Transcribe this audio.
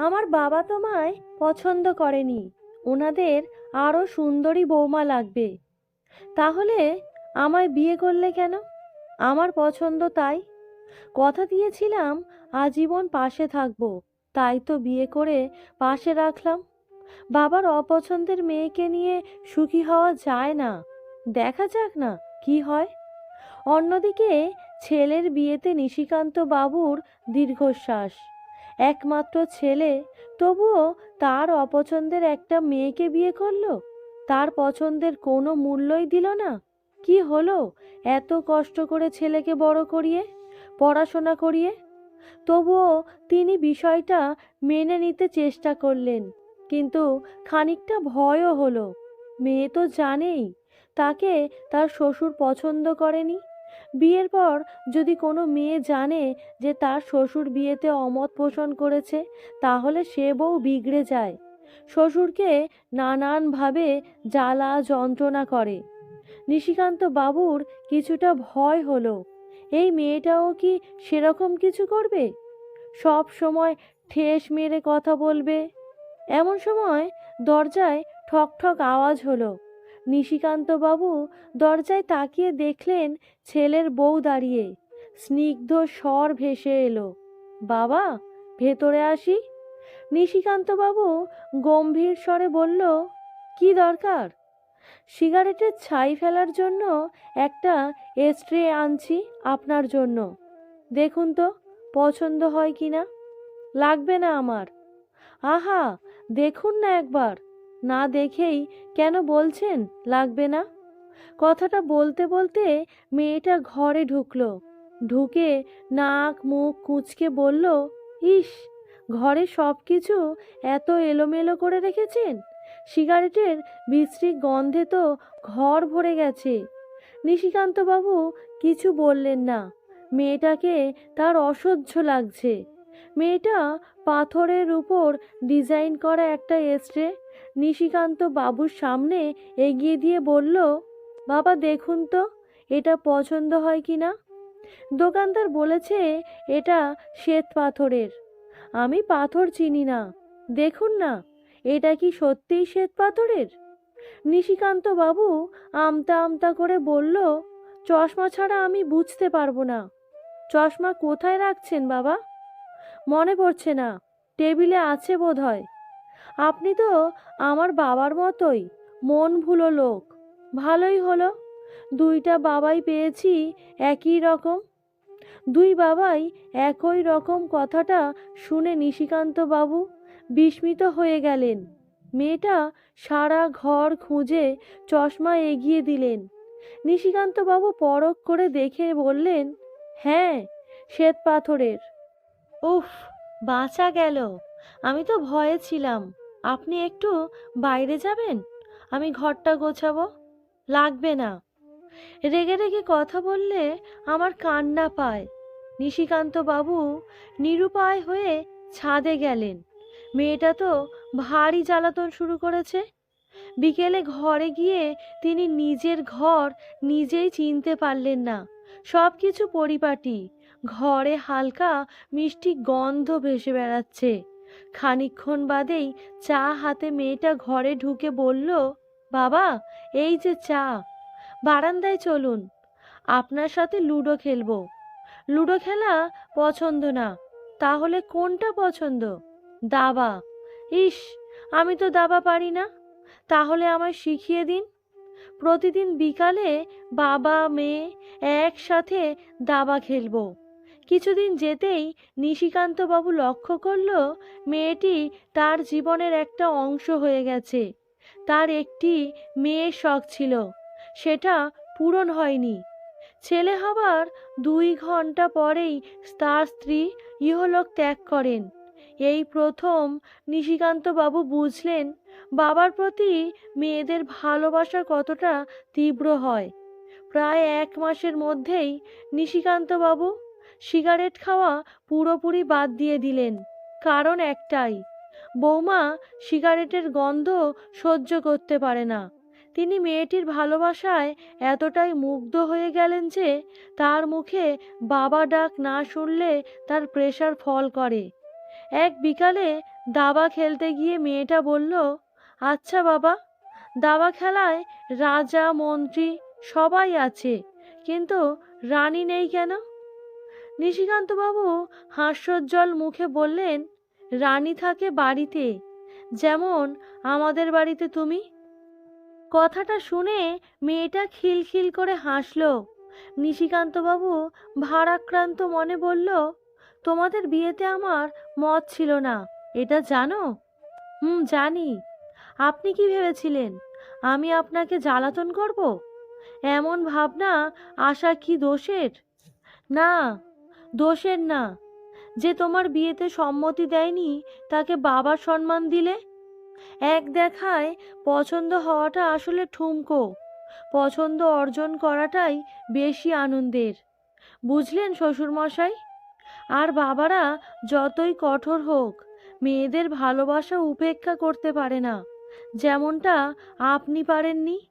আমার বাবা তোমায় পছন্দ করেনি। ওনাদের আরও সুন্দরী বৌমা লাগবে। তাহলে আমায় বিয়ে করলে কেন? আমার পছন্দ তাই। কথা দিয়েছিলাম, আজীবন পাশে থাকব। তাই তো বিয়ে করে পাশে রাখলাম। বাবার অপছন্দের মেয়েকে নিয়ে সুখী হওয়া যায় না। দেখা যাক না কি হয়। অন্যদিকে ছেলের বিয়েতে নিশিকান্ত বাবুর দীর্ঘশ্বাস। একমাত্র ছেলে, তবুও তার অপছন্দের একটা মেয়েকে বিয়ে করল। তার পছন্দের কোনো মূল্যই দিল না। কি হলো? এত কষ্ট করে ছেলেকে বড় করিয়ে, পড়াশোনা করিয়ে? তবুও তিনি বিষয়টা মেনে নিতে চেষ্টা করলেন, কিন্তু খানিকটা ভয়ও হলো। মেয়ে তো জানেই, তাকে তার শ্বশুর পছন্দ করেনি। বিয়ের পর যদি কোনো মেয়ে জানে যে তার শ্বশুর বিয়েতে অমত পোষণ করেছে, তাহলে সে বউ বিগড়ে যায়। শ্বশুরকে নানানভাবে জ্বালা যন্ত্রণা করে। নিশিকান্ত বাবুর কিছুটা ভয় হলো, এই মেয়েটাও কি সেরকম কিছু করবে? সব সময় ঠেস মেরে কথা বলবে? এমন সময় দরজায় ঠক ঠক আওয়াজ হলো। নিশিকান্ত বাবু দরজায় তাকিয়ে দেখলেন ছেলের বউ দাঁড়িয়ে। স্নিগ্ধ স্বর ভেসে এলো, বাবা, ভেতরে আসি? নিশিকান্ত বাবু গম্ভীর স্বরে বলল, কি দরকার? সিগারেটের ছাই ফেলার জন্য একটা স্ট্রে আনছি আপনার জন্য। দেখুন তো, পছন্দ হয় কি না লাগবে না আমার। আহা, দেখুন না একবার। না দেখেই কেন বলছেন, লাগবে না? কথাটা বলতে বলতে মেয়েটা ঘরে ঢুকলো। ঢুকে নাক মুখ কুঁচকে বলল, ইস, ঘরে সব কিছু এত এলোমেলো করে রেখেছেন? সিগারেটের বিশ্রী গন্ধে তো ঘর ভরে গেছে। নিশিকান্তবাবু কিছু বললেন না। মেয়েটাকে তার অসহ্য লাগছে। মেয়েটা পাথরের উপর ডিজাইন করা একটা এস্ট্রে নিশিকান্ত বাবুর সামনে এগিয়ে দিয়ে বলল, বাবা, দেখুন তো, এটা পছন্দ হয় কি না? দোকানদার বলেছে, এটা শ্বেত পাথরের। আমি পাথর চিনি না। দেখুন না, এটা কি সত্যিই শ্বেত পাথরের? নিশিকান্ত বাবু আমতা আমতা করে বলল, চশমা ছাড়া আমি বুঝতে পারব না। চশমা কোথায় রাখছেন বাবা? মনে পড়ছে না। টেবিলে আছে বোধ হয় আপনি তো আমার বাবার মতোই মন ভুলো লোক। ভালোই হলো। দুইটা বাবাই পেয়েছি একই রকম। দুই বাবাই একই রকম কথাটা শুনে নিশিকান্ত বাবু বিস্মিত হয়ে গেলেন। মেয়েটা সারা ঘর খুঁজে চশমা এগিয়ে দিলেন। নিশিকান্ত বাবু পরখ করে দেখে বললেন হ্যাঁ শ্বেত পাথরের। উফ, বাঁচা গেল। আমি তো ভয়ে ছিলাম। আপনি একটু বাইরে যাবেন? আমি ঘরটা গোছাবো? লাগবে না। রেগে রেগে কথা বললে আমার কান্না পায়। নিশিকান্ত বাবু নিরুপায় হয়ে ছাদে গেলেন। মেয়েটা তো ভারী জ্বালাতন শুরু করেছে। বিকেলে ঘরে গিয়ে তিনি নিজের ঘর নিজেই চিনতে পারলেন না। সব কিছু পরিপাটি। ঘরে হালকা মিষ্টি গন্ধ ভেসে বেড়াচ্ছে। খানিকক্ষণ বাদেই চা হাতে মেয়েটা ঘরে ঢুকে বলল, বাবা, এই যে চা। বারান্দায় চলুন। আপনার সাথে লুডো খেলব। লুডো খেলা পছন্দ না। তাহলে কোনটা পছন্দ? দাবা। ইস, আমি তো দাবা পারি না। তাহলে আমায় শিখিয়ে দিন। প্রতিদিন বিকালে বাবা, মেয়ে একসাথে দাবা খেলব। কিছুদিন যেতেই নিশিকান্তবাবু লক্ষ্য করল মেয়েটি তার জীবনের একটা অংশ হয়ে গেছে। তার একটি মেয়ের শখ ছিল। সেটা পূরণ হয়নি। ছেলে হবার দুই ঘণ্টা পরেই তার স্ত্রী ইহলোক ত্যাগ করেন। এই প্রথম নিশিকান্তবাবু বুঝলেন বাবার প্রতি মেয়েদের ভালোবাসা কতটা তীব্র হয়। প্রায় এক মাসের মধ্যেই নিশিকান্তবাবু সিগারেট খাওয়া পুরোপুরি বাদ দিয়ে দিলেন। কারণ একটাই, বৌমা সিগারেটের গন্ধ সহ্য করতে পারে না। তিনি মেয়েটির ভালোবাসায় এতটাই মুগ্ধ হয়ে গেলেন যে তার মুখে বাবা ডাক না শুনলে তার প্রেশার ফল করে। এক বিকালে দাবা খেলতে গিয়ে মেয়েটা বলল আচ্ছা বাবা, দাবা খেলায় রাজা, মন্ত্রী সবাই আছে, কিন্তু রানী নেই কেন? নিশিকান্তবাবু হাস্যোজ্জ্বল মুখে বললেন, রানী থাকে বাড়িতে। যেমন আমাদের বাড়িতে তুমি? কথাটা শুনে মেয়েটা খিলখিল করে হাসল। নিশিকান্তবাবু ভারাক্রান্ত মনে বলল, তোমাদের বিয়েতে আমার মত ছিল না, এটা জানো? হুম, জানি। আপনি কি ভেবেছিলেন? আমি আপনাকে জ্বালাতন করব? এমন ভাবনা আশা কি দোষের? না দোষের না। যে তোমার বিয়েতে সম্মতি দেয়নি, তাকে বাবার সম্মান দিলে? এক দেখায় পছন্দ হওয়াটা আসলে ঠুমকো। পছন্দ অর্জন করাটাই বেশি আনন্দের। বুঝলেন শ্বশুরমশাই? আর বাবারা যতই কঠোর হোক, মেয়েদের ভালোবাসা উপেক্ষা করতে পারে না। যেমনটা আপনি পারেননি।